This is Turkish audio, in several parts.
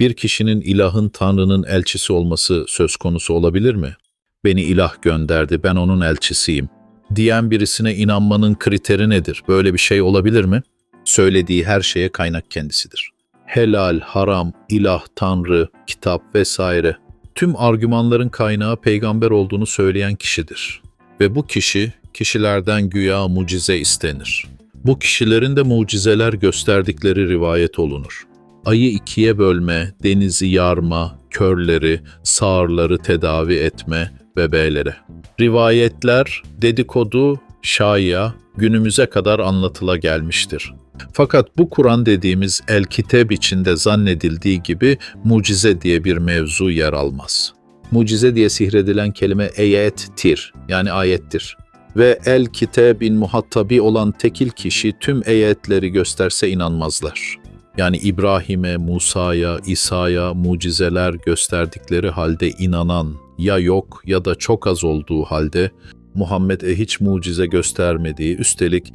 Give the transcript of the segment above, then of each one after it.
Bir kişinin ilahın Tanrı'nın elçisi olması söz konusu olabilir mi? Beni ilah gönderdi, ben onun elçisiyim. Diyen birisine inanmanın kriteri nedir? Böyle bir şey olabilir mi? Söylediği her şeye kaynak kendisidir. Helal, haram, ilah, tanrı, kitap vesaire. Tüm argümanların kaynağı peygamber olduğunu söyleyen kişidir. Ve bu kişi, kişilerden güya mucize istenir. Bu kişilerin de mucizeler gösterdikleri rivayet olunur. Ayı ikiye bölme, denizi yarma, körleri, sağırları tedavi etme, bebeğlere. Rivayetler, dedikodu, şaya günümüze kadar anlatıla gelmiştir. Fakat bu Kur'an dediğimiz el kitap içinde zannedildiği gibi mucize diye bir mevzu yer almaz. Mucize diye sihredilen kelime eyettir yani ayettir. Ve el kitabin muhattabi olan tekil kişi tüm eyetleri gösterse inanmazlar. Yani İbrahim'e, Musa'ya, İsa'ya mucizeler gösterdikleri halde inanan ya yok ya da çok az olduğu halde Muhammed'e hiç mucize göstermediği, üstelik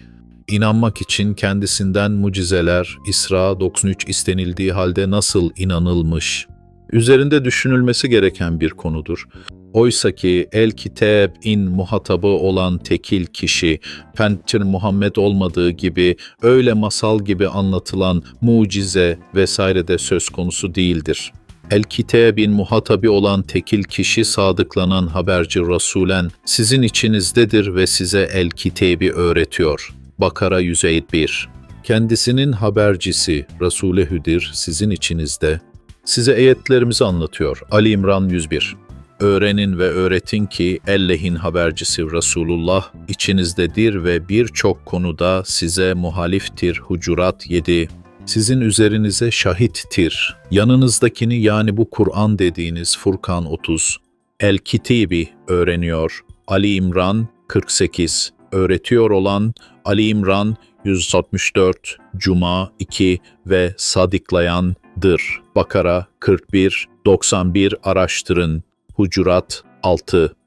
inanmak için kendisinden mucizeler İsra 93 istenildiği halde nasıl inanılmış? Üzerinde düşünülmesi gereken bir konudur. Oysa ki el kitab in muhatabı olan tekil kişi, Pentir Muhammed olmadığı gibi öyle masal gibi anlatılan mucize vesaire de söz konusu değildir. El kitabin muhatabi olan tekil kişi sadıklanan haberci Rasulen sizin içinizdedir ve size el kitabı öğretiyor. Bakara 101 Kendisinin habercisi Resulü Hüdir sizin içinizde. Size ayetlerimizi anlatıyor. Ali İmran 101 Öğrenin ve öğretin ki Elleh'in habercisi Resulullah içinizdedir ve birçok konuda size muhaliftir. Hucurat 7 sizin üzerinize şahittir. Yanınızdakini yani bu Kur'an dediğiniz Furkan 30, El Kitibi öğreniyor. Ali İmran 48, öğretiyor olan Ali İmran 164, Cuma 2 ve sadiklayandır. Bakara 41, 91 araştırın. Hucurat 6